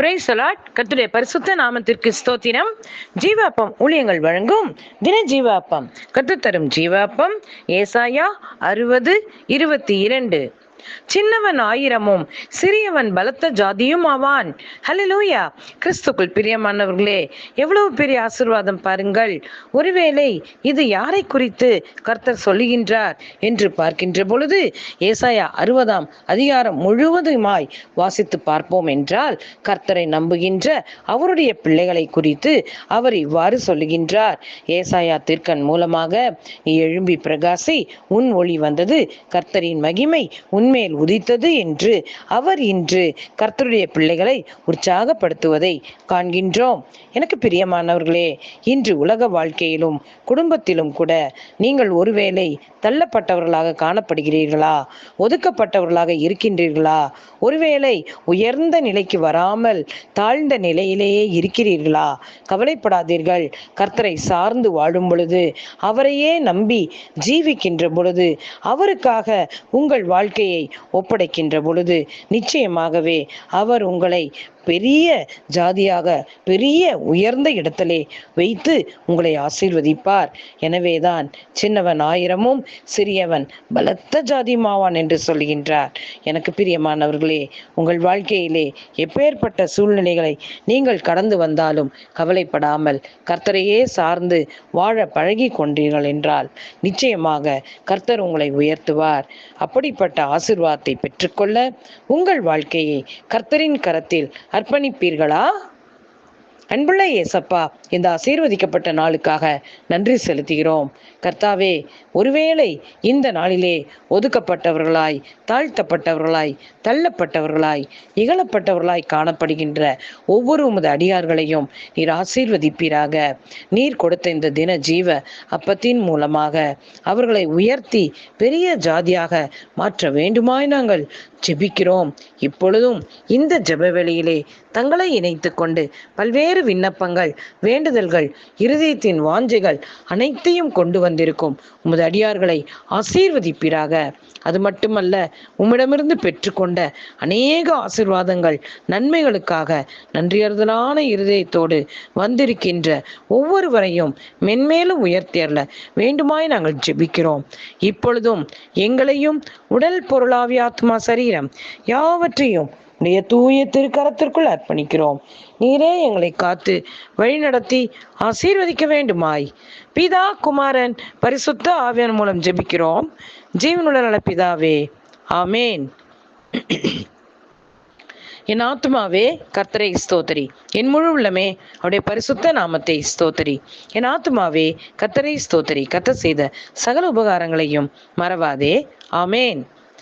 Price allot கத்துடைய பரிசுத்த நாமத்திற்கு ஸ்தோத்திரம். ஜீவாப்பம் ஊழியங்கள் வழங்கும் தின ஜீவாப்பம். கத்து தரும் ஜீவாப்பம். ஏசாயா அறுபது இருபத்தி இரண்டு. சின்னவன் ஆயிரமும் சிறியவன் பலத்த ஜாதியும் ஆவான். ஹalleluya. கிறிஸ்துக்குள் பிரியமானவர்களே எவ்வளவு பெரிய ஆசிர்வாதம் பாருங்கள். ஒருவேளை இது யாரை குறித்து கர்த்தர் சொல்லுகின்றார் என்று பார்க்கின்ற பொழுது ஏசாயா அறுபதாம் அதிகாரம் முழுவதுமாய் வாசித்து பார்ப்போம் என்றால் கர்த்தரை நம்புகின்ற அவருடைய பிள்ளைகளை குறித்து அவர் இவ்வாறு சொல்லுகின்றார். ஏசாயா தீர்க்கன் மூலமாக நீ எழும்பி பிரகாசி உன் ஒளி வந்தது கர்த்தரின் மகிமை உன் உன்மேல் உதித்தது என்று அவர் இன்று கர்த்தருடைய பிள்ளைகளை உற்சாகப்படுத்துவதை காண்கின்றோம். எனக்கு பிரியமானவர்களே இன்று உலக வாழ்க்கையிலும் குடும்பத்திலும் கூட நீங்கள் ஒருவேளை தள்ளப்பட்டவர்களாக காணப்படுகிறீர்களா? ஒதுக்கப்பட்டவர்களாக இருக்கின்றீர்களா? ஒருவேளை உயர்ந்த நிலைக்கு வராமல் தாழ்ந்த நிலையிலேயே இருக்கிறீர்களா? கவலைப்படாதீர்கள். கர்த்தரை சார்ந்து வாழும் பொழுது அவரையே நம்பி ஜீவிக்கின்ற பொழுது அவருக்காக உங்கள் வாழ்க்கையை ஒப்படைக்கின்ற பொழுது நிச்சயமாகவே அவர் உங்களை பெரிய ஜாதியாக பெரிய உயர்ந்த இடத்திலே வைத்து உங்களை ஆசீர்வதிப்பார். எனவேதான் சின்னவன் ஆயிரமும் சிறியவன் பலத்த ஜாதியுமாவான் என்று சொல்கின்றார். எனக்கு பிரியமானவர்களே உங்கள் வாழ்க்கையிலே எப்பேற்பட்ட சூழ்நிலைகளை நீங்கள் கடந்து வந்தாலும் கவலைப்படாமல் கர்த்தரையே சார்ந்து வாழ பழகி கொண்டீர்கள் என்றால் நிச்சயமாக கர்த்தர் உங்களை உயர்த்துவார். அப்படிப்பட்ட ஆசிர்வாதத்தை பெற்றுக்கொள்ள உங்கள் வாழ்க்கையை கர்த்தரின் கரத்தில் அர்ப்பணிப்பீர்களா? அன்புள்ள ஏசப்பா இந்த ஆசீர்வதிக்கப்பட்ட நாளுக்காக நன்றி செலுத்துகிறோம். கர்த்தாவே ஒருவேளை இந்த நாளிலே ஒதுக்கப்பட்டவர்களாய் தாழ்த்தப்பட்டவர்களாய் தள்ளப்பட்டவர்களாய் இகழப்பட்டவர்களாய் காணப்படுகின்ற ஒவ்வொரு உமது அடியார்களையும் நீர் ஆசீர்வதிப்பீராக. நீர் கொடுத்த இந்த தின ஜீவ அப்பத்தின் மூலமாக அவர்களை உயர்த்தி பெரிய ஜாதியாக மாற்ற வேண்டுமாய் நாங்கள் ஜெபிக்கிறோம். இப்பொழுதும் இந்த ஜெப வேளையிலே தங்களை இணைத்து கொண்டு பல்வேறு விண்ணப்பங்கள் வேண்டுதல்கள் இருதயத்தின் வாஞ்சைகள் அனைத்தையும் கொண்டு வந்திருக்கும். உமது அடியார்களை ஆசீர்வதிப்பீராக. அது மட்டுமல்ல உம்மிடமிருந்து பெற்றுக்கொண்ட அநேக ஆசிர்வாதங்கள் நன்மைகளுக்காக நன்றியறுதலான இருதயத்தோடு வந்திருக்கின்ற ஒவ்வொருவரையும் மென்மேலும் உயர்த்தியர்ல வேண்டுமாய் நாங்கள் ஜெபிக்கிறோம். இப்பொழுதும் எங்களையும் உடல் பொருளாவி ஆத்மா சரீரம் யாவற்றையும் உடைய தூய திருக்கரத்திற்குள் அர்ப்பணிக்கிறோம். நீரே எங்களை காத்து வழிநடத்தி ஆசீர்வதிக்க வேண்டுமாய். பிதா குமாரன் பரிசுத்த ஆவியன் மூலம் ஜெபிக்கிறோம். ஜீவனுள்ள நல பிதாவே ஆமேன். என் ஆத்மாவே கர்த்தரை ஸ்தோத்தரி. என் முழு உள்ளமே அவருடைய பரிசுத்த நாமத்தை ஸ்தோத்தரி. என் ஆத்மாவே கர்த்தரை ஸ்தோத்தரி. கத்த செய்த சகல உபகாரங்களையும் மறவாதே. ஆமேன்.